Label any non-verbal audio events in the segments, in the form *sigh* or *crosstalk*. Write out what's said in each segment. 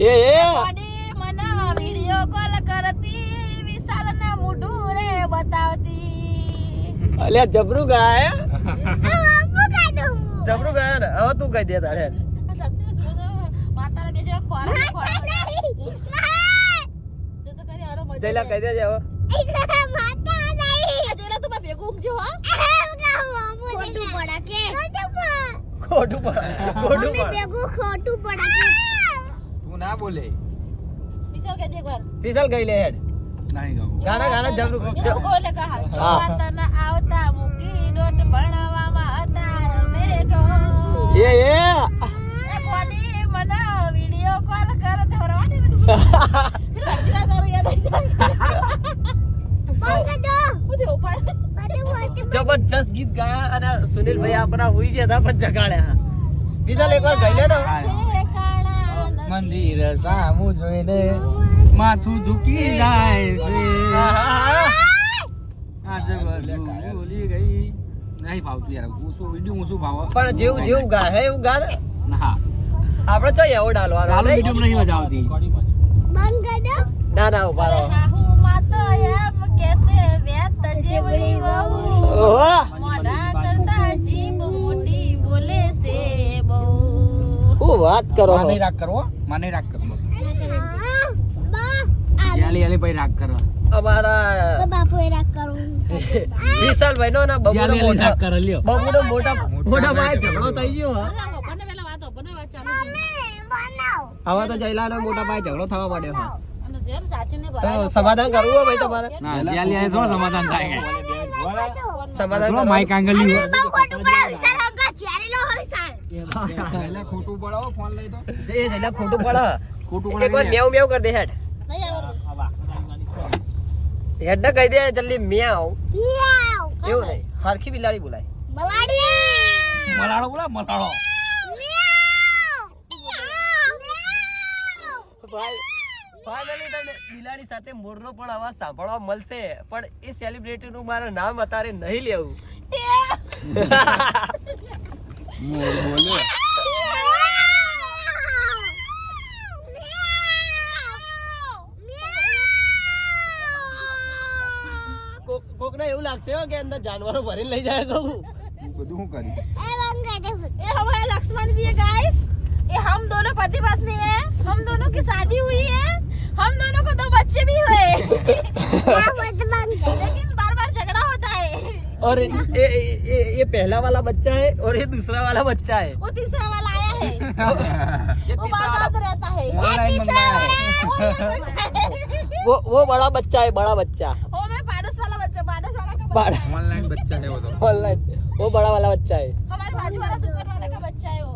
એ એ. મના મને video call કરતી વિશાલના મોઢું રે બતાવતી. અલ્યા જબરું ગાય? જબરું ગાય ને? હવે તું કહી દે તારે. માતાના બે જણા ખોરા ખોરા જો તો કરી આરો મજા જયલા કહી દેજે હવે. જયલા તું ભેગું ઊંઘજો હો. ખોટું પડા કે? ખોટું પડે. ખોટું પડે. ખોટું ના બોલે. વિશાલ કહી દે એકવાર વિશાલ ગઈ લે હેડ. નહીં ગાઉં. ગાના ગાના જબરું બીજા બોલે કા હાલ હા. આવતા મુકી ડોટ ભણવામાં હતા બેઠો એ એ. એ કોડી મને વિડિયો કોલ કર. ધોરવા દે બધું. *laughs* રજીરા તારું યાદ આવી જાય. હું ઉપાડ. જબરજસ્ત ગીત ગાયા અને સુનિલભાઈ આપણા હુઈ જતા પણ જગાડ્યા. વિશાલ એકવાર ગઈ લે નથી. મંદિર સામું જોઈને માથું ઝૂકી જાય છે. આજે બધું ભૂલી ગઈ. નહીં ભાવતું યાર હું શું વીડિયો હું શું ભાવ પણ જેવું જેવું ગા હે એવું ગા ના. આપણે તો એવો ડાલવાનો ચાલુ? વીડિયો નહીં મજા આવતી. ના ના ઊભા રહો. કેસે વેત જીવડી વહુ. ઓહો. મોઢા કરતા જીભ શું વાત કરો માને રાગ કરો માને રાગ કરો. યાલી યાલી ભાઈ રાગ કરો. અમારા બાપુ રાગ વિશાલ ભાઈ નો ના બબુનો જ્યાલી આલી રાગ મોટા કરે લ્યો. બબુનો મોટા મોટા ભાઈ ઝઘડો થઈ ગયો હા. બને પેલા વાતો બને વાત ચાલુ બનાવ. હવે તો જયલાનો મોટા ભાઈ ઝઘડો થવા માંડ્યો હા. સમાધાન કરવું હોય ભાઈ તમારે? ના જ્યાલી સમાધાન થાય. સમાધાન કરો માઈક આંગળી બહુ ખોટું પડા વિશાલ અંકા જ્યારે લો હોય સાલ પહેલા ખોટું પડાવો ફોન લઈ તો જે જયલા ખોટું પડે ખોટું એક વાર મેવ મેવ કરી દે હેડ. હેડ ને કહી દે જલ્દી મેવ. એવું નહીં. હરખી બિલાડી બોલાય. મલાડી મલાડો બોલા મલાડો ભાઈ ફાઇનલી તમને બિલાડી સાથે મોરનો પણ અવાજ સાંભળવા મળશે. પણ એ સેલિબ્રિટી નું મારું નામ અત્યારે નહીં લેવું. *laughs* બોલે કોક કોકને એવું લાગશે હો કે અંદર જાનવરો ભરીને લઈ જાય કહું બધું શું કરી ये हमारे लक्ष्मण जी है गाइस ये हम दोनों पति पत्नी है हम दोनों की शादी हुई है हम दोनों को दो बच्चे भी हुए लेकिन और ये ये ये ये पहला वाला बच्चा है और ये दूसरा वाला बच्चा है वो तीसरा वाला आया है ये वो तीसरा वाला बात रहता है ऑनलाइन मंगा है वो वो बड़ा बच्चा है बड़ा बच्चा वो मैं पाडोस वाला बच्चा पाडोस वाला का बड़ा बच्चा है ऑनलाइन बच्चा है वो तो ऑनलाइन वो बड़ा वाला बच्चा है हमारे बाजू वाला दुकान वाले का बच्चा है वो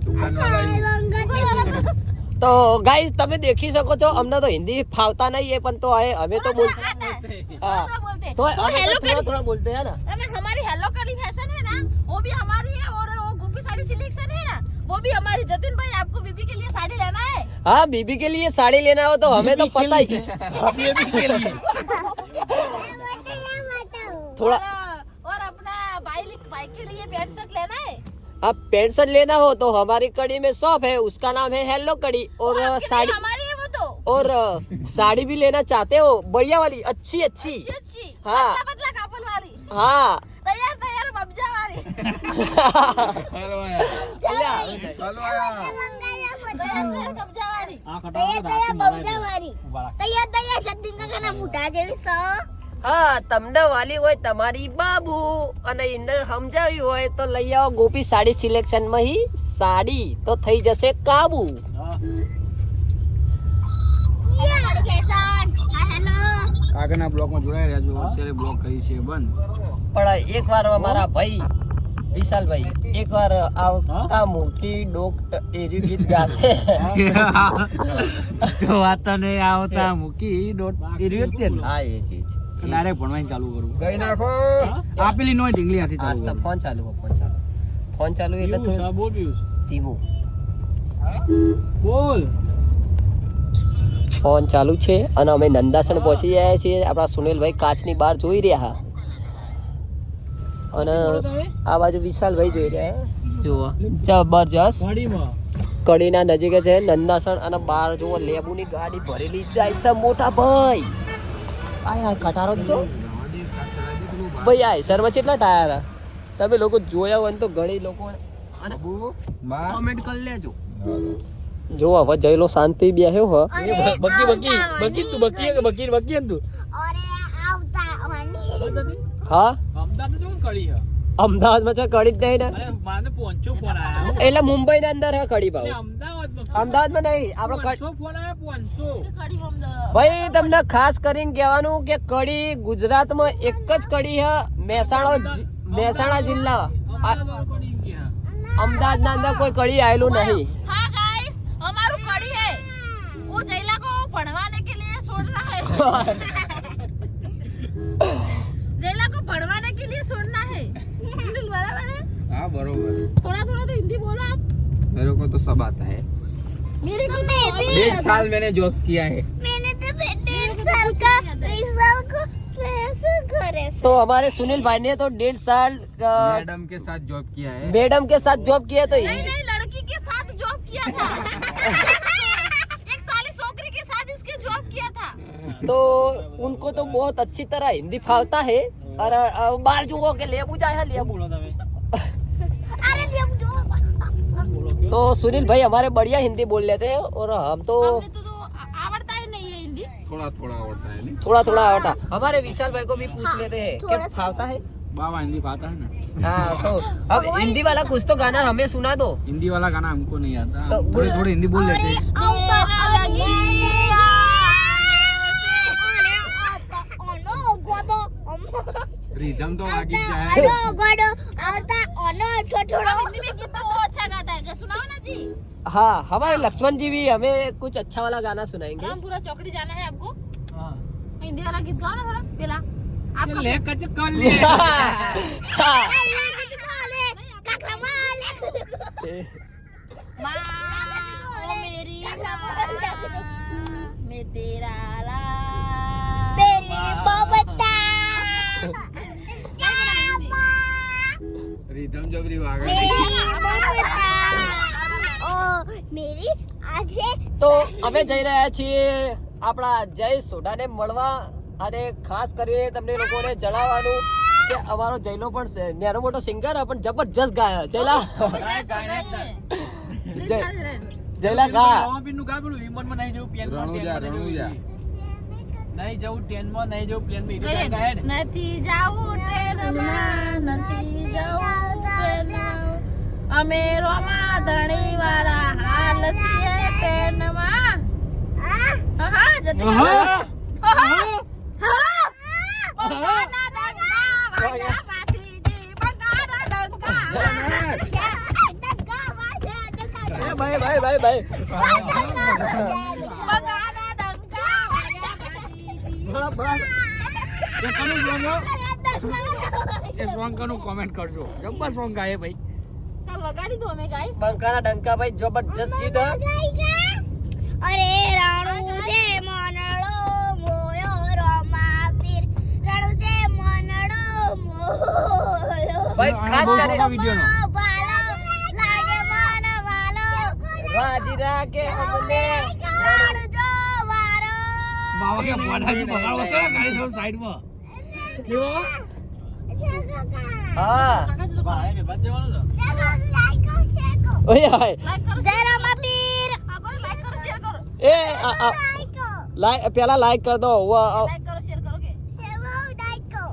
दुकान वाला ही दुकान वाला का તો ગાઈસ તમે देखी શકો છો અમને તો હિન્દી ફાવતા નહીં है પણ तो आए हमें तो बोल आता है। थोड़ा तो हेलो तो थोड़ा थोड़ा बोलते हैं ना। हमें हमारी हेलो कली फ़ैशन है ना वो भी हमारी है और वो गोपी साड़ी सिलेक्शन है। ना वो भी हमारी जतिन भाई आपको बीबी के लिए साड़ी लेना है। हाँ बीबी के लिए साड़ी लेना हो तो हमें तो पता ही है। *laughs* बेबी के लिए। थोड़ा और, अपना भाई भाई के लिए पैंट शर्ट लेना है। आप पेंट शर्ट लेना हो तो हमारी कड़ी में शॉप है उसका नाम है हेलो कड़ी। और लिए साड़ी हमारी तो और अ, साड़ी भी लेना चाहते हो बढ़िया वाली अच्छी अच्छी अच्छी अच्छी हाँ। पतला पतला कापल वाली हाँ तैयार तैयार बब्जा वाली हेलो आया चला। हेलो आया तैयार तैयार कब्जा वाली તૈયાર તૈયાર જતીન કાકાના મોઢા જેવી સ હા તમને વાલી હોય તમારી બાબુ અને એને સમજાવી હોય તો લઈ આવો ગોપી સાડી સિલેક્શન માં હી સાડી તો થઈ જશે કાબુ આગળના બ્લોકમાં જોડાઈ રહેજો અત્યારે બ્લોક કરી છે બંધ. પણ એક વાર મારા ભાઈ વિશાલભાઈ એક વાર આવતા મૂકી ડોક્ટ એર્યું ગીત ગાશે. *laughs* તો વાતા ને આવતા. મૂકી ડોટ એરી હતી હા એ ચીજ ડાયરેક્ટ ભણવાની ચાલુ કરું. ગઈ નાખો. આપેલી નોય ઢીંગલી હાથી આજ ચાલુ તો ફોન ચાલુ ફોન ચાલુ. ફોન ચાલુ એટલે થોડું ધીમું. બોલ. ફોન ચાલુ છે અને અમે નંદાસણ પહોંચી ગયા છીએ. આપણા સુનિલભાઈ કાચની બહાર જોઈ રહ્યા અને આ બાજુ વિશાલભાઈ જોઈ રહ્યા જુઓ. જબરજસ્ત કડીના નજીક છે નંદાસણ અને બહાર જુઓ લેબુની ગાડી ભરેલી જાય છે મોટા ભાઈ. આયા કટારો જો ભાઈ આ સરમાં કેટલા ટાયર તમે લોકો જોયા હોય ને તો ઘણી લોકો અને કમેન્ટ કરી લેજો. જો હવે જયલો શાંતિ બે હે. હો બકી બકી બકી તું બકી કે બકી બકી તું? અરે આવતા વાણી હા? અમદાવાદ જો કડી હે? અમદાવાદમાં છે કડી જ નહીં ને? માને પોંચો ફોન આયા. એટલે મુંબઈ ના અંદર હે કડી ભાવ અમદાવાદમાં નહીં આપણો કડી ફોન આયા પોંચો. ભાઈ તમને ખાસ કરીને કહેવાનું કે કડી ગુજરાતમાં એક જ કડી હે મહેસાણા મહેસાણા જિલ્લા. અમદાવાદ ના અંદર કોઈ કડી આયેલું નહીં. पढ़वाने के लिए छोड़ना है। *laughs* जैला को पढ़वाने के लिए छोड़ना है। बराबर है? हाँ बरोबर। थोड़ा थोड़ा तो हिंदी बोलो आप। मेरे को तो सब आता है। मेरे को तो डेढ़ साल मैंने जॉब किया है। मैंने तो डेढ़ साल का बीस साल को तो हमारे सुनील भाई ने तो डेढ़ साल मैडम के साथ जॉब किया है। मैडम के साथ जॉब किया तो नहीं नहीं लड़की के साथ जॉब किया था *laughs* एक साली छोकरी के साथ इसके जॉब किया था तो उनको तो बहुत अच्छी तरह हिंदी फावता है। और बाहर जुओ के लेबू जाए है लेबू। अरे तो सुनील भाई हमारे बढ़िया हिंदी बोल लेते हैं और हम तो हमने तो, तो आ- आवड़ता ही नहीं है हिंदी। थोड़ा थोड़ा है नहीं? थोड़ा थोड़ा हमारे विशाल भाई को भी पूछ लेते हैं कि फावता है? बाबा हिंदी पाता है ना? हाँ तो अब हिंदी वाला कुछ तो गाना हमें सुना दो। हिंदी वाला गाना हमको नहीं आता। तो थोड़ी थोड़ी हिंदी बोल लेते हैं। रिदम तो आगे આવતા जाए ઓનો ગોડો આવતા ઓનો ઠોઠોડો हिंदी में गीत तो वो अच्छा गाता है क्या सुनाओ ना जी हाँ हमारे लक्ष्मण जी भी हमें कुछ अच्छा वाला गाना सुनाएंगे रामपुरा चौकड़ी जाना है आपको हाँ हिंदी वाला गीत गाओ ना थोड़ा पेला आपका ले कच कर *laughs* ले કાકરા માલે माँ ओ मेरी माँ मैं तेरा लाल તેરી બબતા રીધમ જબરી વાગે તો અમે જઈ રહ્યા છીએ આપણા જય સોઢાને મળવા અને ખાસ કરીને તમને લોકોને જણાવવાનું કે અમારો જયલો પણ નેનો મોટો સિંગર પણ જબરજસ્ત ગાય. જયલા. જયલા ગા. નહીં જવું પ્લેનમાં રણુજા રણુજા નહીં જવું ટ્રેનમાં નહીં જવું પ્લેનમાં નથી જવું ટ્રેનમાં નથી જાવું ટ્રેનમાં. અમે રોમા ધણી વાળા હાલ છીએ ટ્રેનમાં. હા? હા જતી ભાઈ ભાઈ ભાઈ ભાઈ. બસ, કનું એ કરજો. જબ્બર song ગાય ભાઈ. વગાડી દો અમે ગાઈસ બંકાના ડંકા ભાઈ જબરજસ્ત ગીત અરે રાણુ જે મનડો મોયો રમા પીર રાણુ જે મનડો મોયો ભાઈ ખાસ બહુ કરી. મોટા video નો. ભાલો લાગે મન વાલો. વાજીરા કે અમને. રાણુ જો વારો બાવા કે મોઢાથી બગાડો તો ગાડી થોડું સાઈડમાં. કેવો હા. ઓય હાય. જરા મબીર લાઈક કરો શેર કરો. એ લાઈક પેલા લાઈક કર દો. લાઈક કરો શેર કરો કે. લાઈક કરો.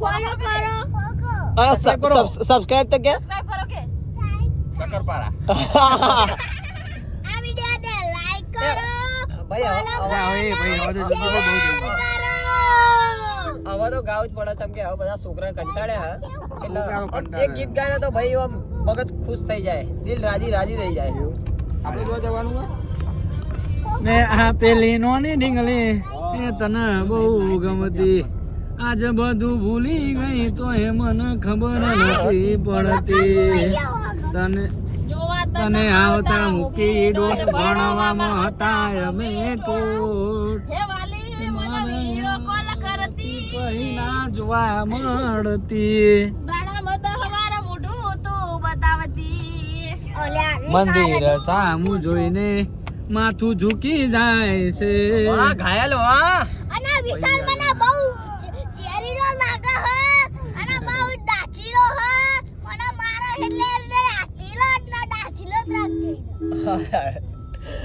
ફોલો કરો. અરે સબસ્ક્રાઇબ તો કે? સબસ્ક્રાઇબ કરો કે? શક્કરપારા. *laughs* હવે- તો ગાવ જ પડે છે કે હવે બધા છોકરા કંટાળ્યા હે. એટલે એક ગીત ગાય તો ભાઈ આમ મગજ ખુશ થઈ જાય. દિલ રાજી રાજી થઈ જાય. આપણે જો જવાનું ને આ પેલી નોની ડીંગલી એ તને બહુ ગમતી. આજ બધું ભૂલી ગઈ તો એ મને ખબર નથી પડતી. તને તને આવતા મૂકી ડોસ ભણવામાં હતા અમે કોટ હે વાલી મને વિડિયો કોલ કરતી. પહેલા જોવા મળતી. દાડા મત હવારા મોઢું તું બતાવતી. ઓલ્યા મંદિર સામું જોઈને માથું ઝૂકી જાય છે. ઘાયલ અને વિશાલ મને બહુ ચેરીનો લાગે હે અને બહુ ડાચીલો હે મને મારો એટલે એટલે ડાચીલો એટલે ડાચીલો જ રાખજે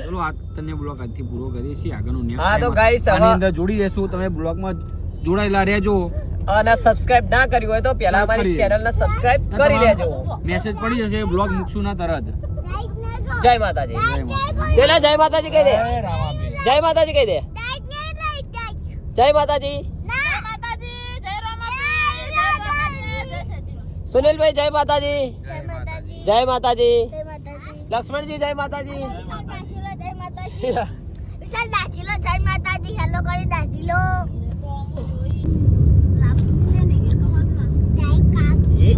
ચલો આ તને બ્લોગ આજથી પૂરો કરીએ છીએ. આગળનો next હા, તો ગાઈસ આની અંદર જોડી દેશું તમે બ્લોગમાં જોડાયેલા રહેજો. અને સબસ્ક્રાઇબ ના કર્યું હોય તો પહેલા અમારી ચેનલને સબસ્ક્રાઇબ કરી લેજો. મેસેજ પડી જશે બ્લોગ મૂકશું ના તરત. જય માતાજી. જય જય માતાજી કહી દે. જય માતાજી કહી દે. જય માતાજી. સુનિલભાઈ જય માતાજી. જય માતાજી જય માતાજી જય માતાજી લક્ષ્મણજી જય માતાજી. જય માતાજી. વિશાલ દાચીલો જય માતાજી. હેલો કરી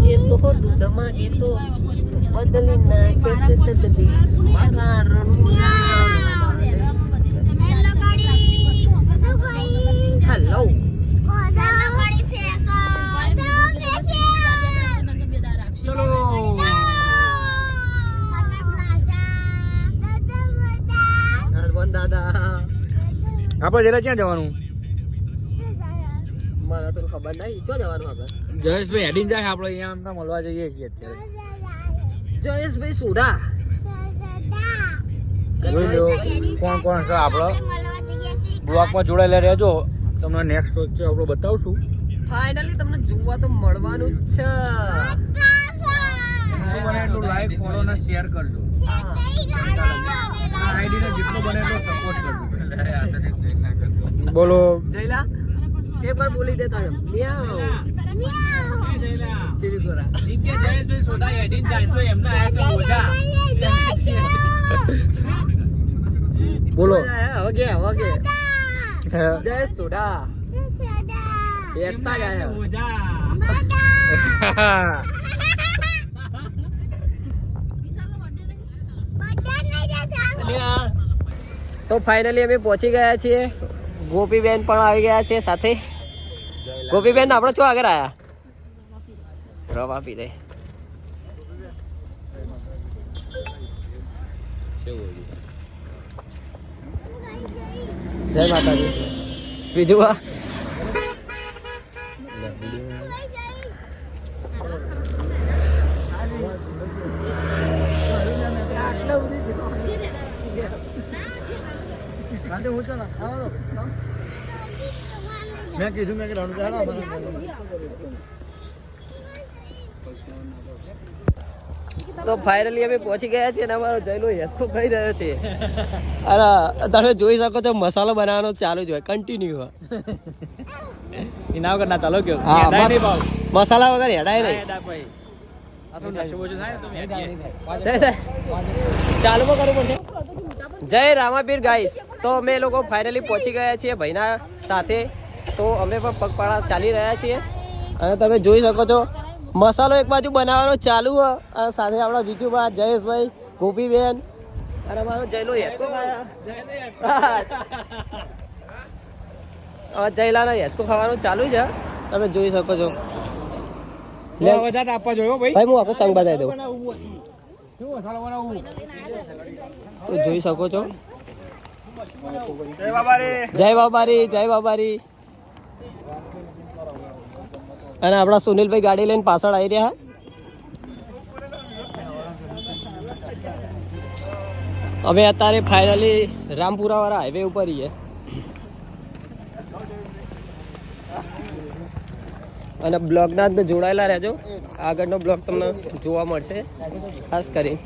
એ તો દૂધમાં એ તો બદલી નાખે છે તદદી મારા રણુજા હેલો કરી તો ભાઈ હેલો હેલો કરી ફેશન તો ફેશન ચલો હરવન દાદા આપણે જરા ક્યાં જવાનું? મને તો ખબર નહીં ક્યાં જવાનું આપણે? જયેશભાઈ હેડીને જાય આપણે અહીંયા આમના મળવા જઈએ છીએ અત્યારે. જયેશભાઈ સુડા કોણ કોણ છે આપણો બ્લોકમાં જોડાયેલા રહેજો. તમને નેક્સ્ટ વખતે આપણે બતાવશું. ફાઇનલી તમને જોવા તો મળવાનું જ છે. બને એટલું લાઈક ફોલો ને શેર કરજો. જેટલો બને એટલો સપોર્ટ કરજો. બોલો. જયલા એક વાર બોલી દે તારે. મિયાઉ કેવી ગોરા જયેશભાઈ સોડા એકતા ગયા આયા છે તો ફાઇનલી અમે પહોંચી ગયા છીએ. ગોપીબેન પણ આવી ગયા છે સાથે. ગોપીબેન, આપણે શું આગળ આવ્યા રવા આપી દે. જય માતાજી. બીજું આ? મેં કીધું મેં કે રણુજા તો ફાઇનલી અમે પહોંચી ગયા છીએ અને અમારો જયલો હેસકો ખાઈ રહ્યો છે. અને તમે જોઈ શકો છો મસાલો બનાવવાનો ચાલુ જ હોય કન્ટિન્યુ ઇનાવ કરના ચાલો ગયો. હા, હેડાય નહીં મસાલા વગર હેડાય નહીં. ચાલુ માં કરવું પડશે. જય રામાપીર ગાઈસ તો અમે લોકો ફાઇનલી પહોંચી ગયા છીએ ભાઈના સાથે. તો અમે પણ પગપાળા ચાલી રહ્યા છીએ. અને તમે જોઈ શકો છો મસાલો એક બાજુ બનાવવાનો ચાલુ અને સાથે આપણા બીજું બા જયેશભાઈ ગોપીબેન. અને અમારો જયલો જયલાનો હેસકો ખાવાનું ચાલુ છે. તમે જોઈ શકો છો. ભાઈ. ભાઈ હું આખો સંગ બતાવી દઉં. તો જોઈ શકો છો. જય બાબા જય બાબારી જય બાબારી. અને આપણા સુનિલભાઈ ગાડી લઈને પાછળ આવી રહ્યા. અમે અત્યારે ફાઇનલી રામપુરા વાળા હાઈવે ઉપર છીએ અને બ્લોગના અંદર જોડાયેલા રહેજો. આગળનો બ્લોગ તમને જોવા મળશે. ખાસ કરી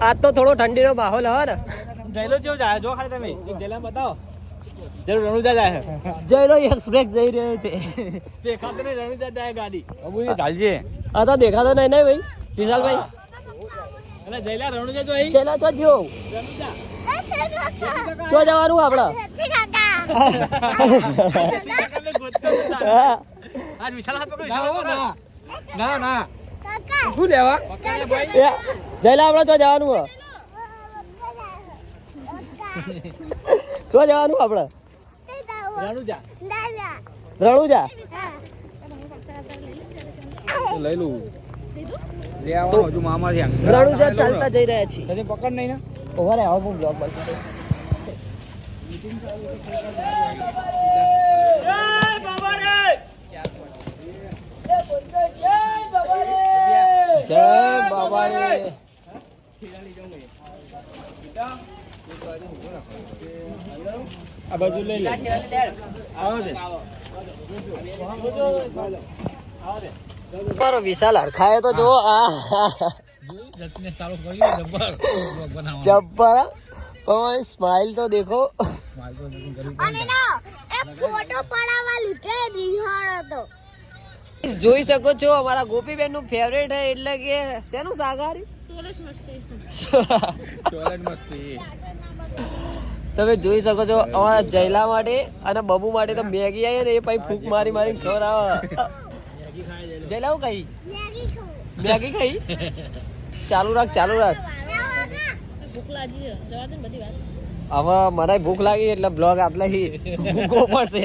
આજ તો થોડો ઠંડીનો માહોલ હે ને જયલો જેવો જાય જો ખાલી તમે જયલા બતાવો રણુજા જાય જયલો એક્સપ્રેસ જઈ રહ્યો છે દેખાતો નહીં રણુજા જાય ગાડી ચાલજે આ તો દેખાતો નહીં ને ભાઈ વિશાલભાઈ અને જયલા રણુજા જો અહીં? જો ચો જવાનું આપણે આજ વિશાલ હાથ પકડી ના ના ના શું લેવા? એ જયલા આપણે તો જવાનું તો જવાનું આપણે રણુજા. રણુજા. લઈ લઉં. લે આવો હજુ મામા છે રણુજા ચાલતા જઈ રહ્યા છીએ. તને પકડ નહીં ને. ઊભા રહે આવો બ્લોગ બનશે જય બાબા રે આ બાજુ લઈ લે. આવો દે. મારો વિશાલ હરખાય તો જો આ જતને ચાલુ કર્યું જબ્બર. જબ્બર પણ સ્માઈલ તો દેખો. અને ના એ ફોટો પડાવવા લીધે રિહાણ હતો જોઈ શકો છો અમારા ગોપીબેનનું ફેવરેટ હે એટલે કે શેનું મસ્તી. તમે જોઈ શકો છો અમારા જયલા માટે અને બબુ માટે તો મેગી આવી ને એ પછી ફૂંક મારી મારી ખબર આવે જયલા હું કઈ? મેગી મેગી ચાલુ રાખ ચાલુ રાખ. ભૂખ લાગી જવા દે બધી વાત. હવે મને ભૂખ લાગી એટલે બ્લોગ આપલા ભૂખો પડશે.